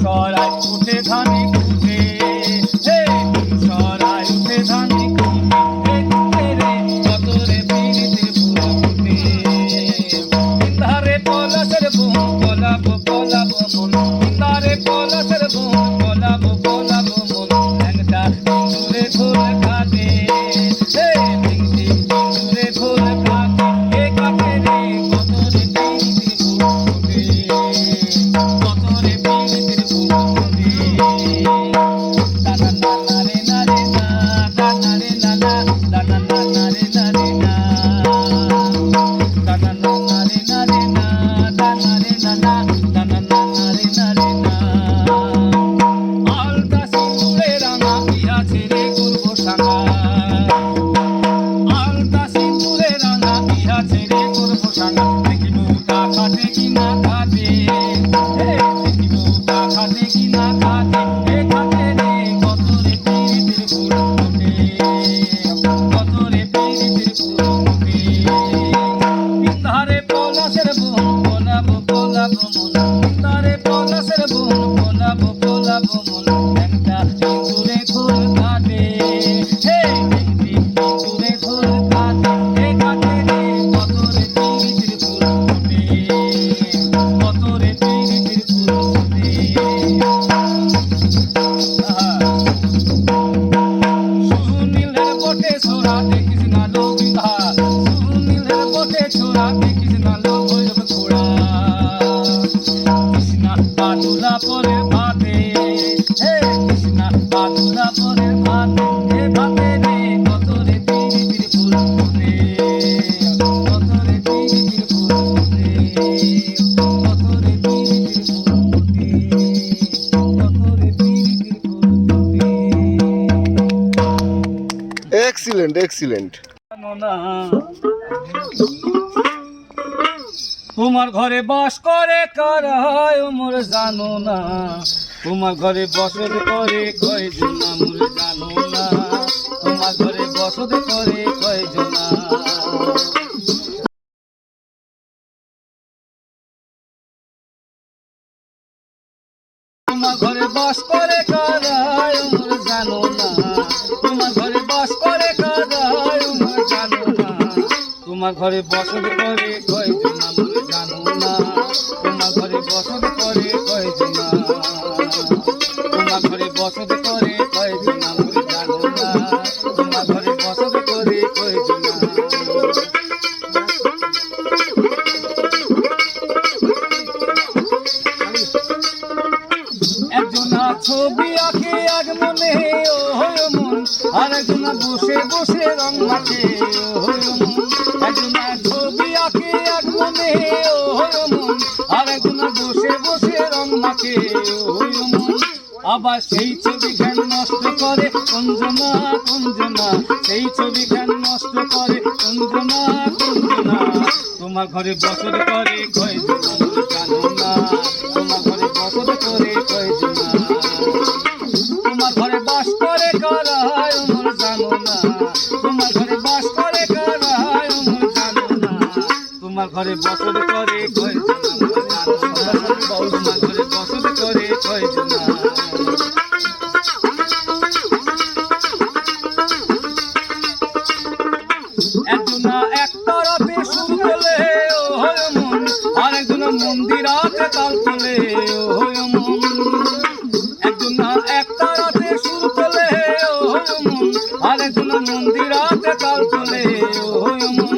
সরাই উঠে ধানে কুটে ফুটে না না না como পাটুলা পরে ভাতে হে কৃষ্ণা পাটুলা পরে ভাতে হে ভাতে রে কত রে পিরিতির ফুল ফুটে কত রে পিরিতির ফুল ফুটে কত রে পিরিতির ফুল ফুটে কত রে পিরিতির ফুল ফুটে এক্সিলেন্ট এক্সিলেন্ট না। তোমার ঘরে বাস করে কারা হয় মোর জানো না? তোমার ঘরে বসত করে কয়জন মোর জানো না? তোমার ঘরে বসত করে কয়জন তোমার ঘরে বাস করে কারায় মোর জানো না? তোমার ঘরে বাস করে কারায় মোর জানো না? তোমার ঘরে বসত করে কয়জন বসত করে কয়জন মোর জানো করে একজনা ছবি আঁকে এক মনে, ও হয় আর একজনা বসে বসে রং মাখে, ও হয় ছবি আঁকে এক মনে, ও হয় আর একজনা বসে বসে রং মাখে, ও আবার সেই ছবি জ্ঞান নষ্ট করে কঞ্জনা কঞ্জনা সেই ছবি জ্ঞান নষ্ট করে কঞ্জনা কঞ্জনা তোমার ঘরে বসত করে না। তোমার ঘরে বসত করে কয়জনা তোমার ঘরে বাস করে কারা হয় ওমর জানো না। তোমার ঘরে বাস করে কারা হয় ওমর তোমার ঘরে বসত করে ওমর তোমার ঘরে বসত করে একজনা হয় মন একজনা একটা রাতে শুরু হলে ও আর একজনা মন্দির আছে তাল তোলে ও হয় মন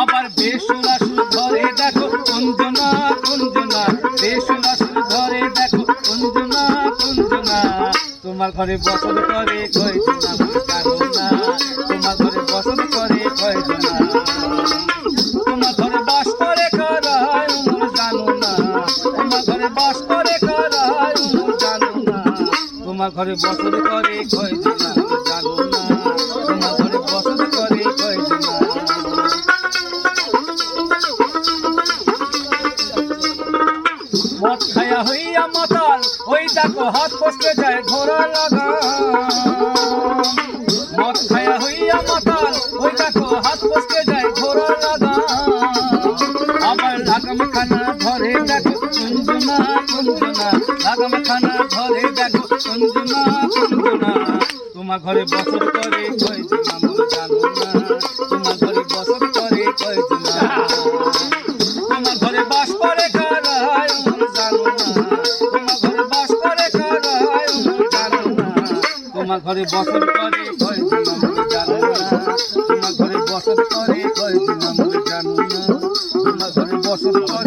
আবার বেসুরা সুর ধরে, দেখো কঞ্জনা কঞ্জনা বেসুরা সুর ধরে, দেখো কঞ্জনা কঞ্জনা তোমার ঘরে বসত করে না তোমার ঘরে বসত করে কয়জনা তোমার ঘরে বসত করে জানো না। তোমার ঘরে করে মদ খায়া হইয়া ওই দেখো হাত কষ্টে যায়, ঘোড়া লাগা। মদ খায়া হইয়া মাতাল ওই দেখো হাত কষ্টে যায়, ঘোড়া লাগা। আবার লাগাম খানা ধরে দেখো, কুঞ্জনা কুঞ্জনা। লাগাম খানা ঘরে কুঞ্জনা কুঞ্জনা তোমার ঘরে বছর করে কয়েছে মামুল জানো না। তোমার ঘরে বছর করে কয়েছে না। তোমার ঘরে বাস করে কারায় আমার জানো না। তোমার ঘরে বাস করে কারায় আমার জানো না। তোমার ঘরে বসত করে কয়েকদিন আমরা জানো না। তোমার ঘরে বসত করে কয়েকদিন আমরা জানো না। তোমার ঘরে বসত করে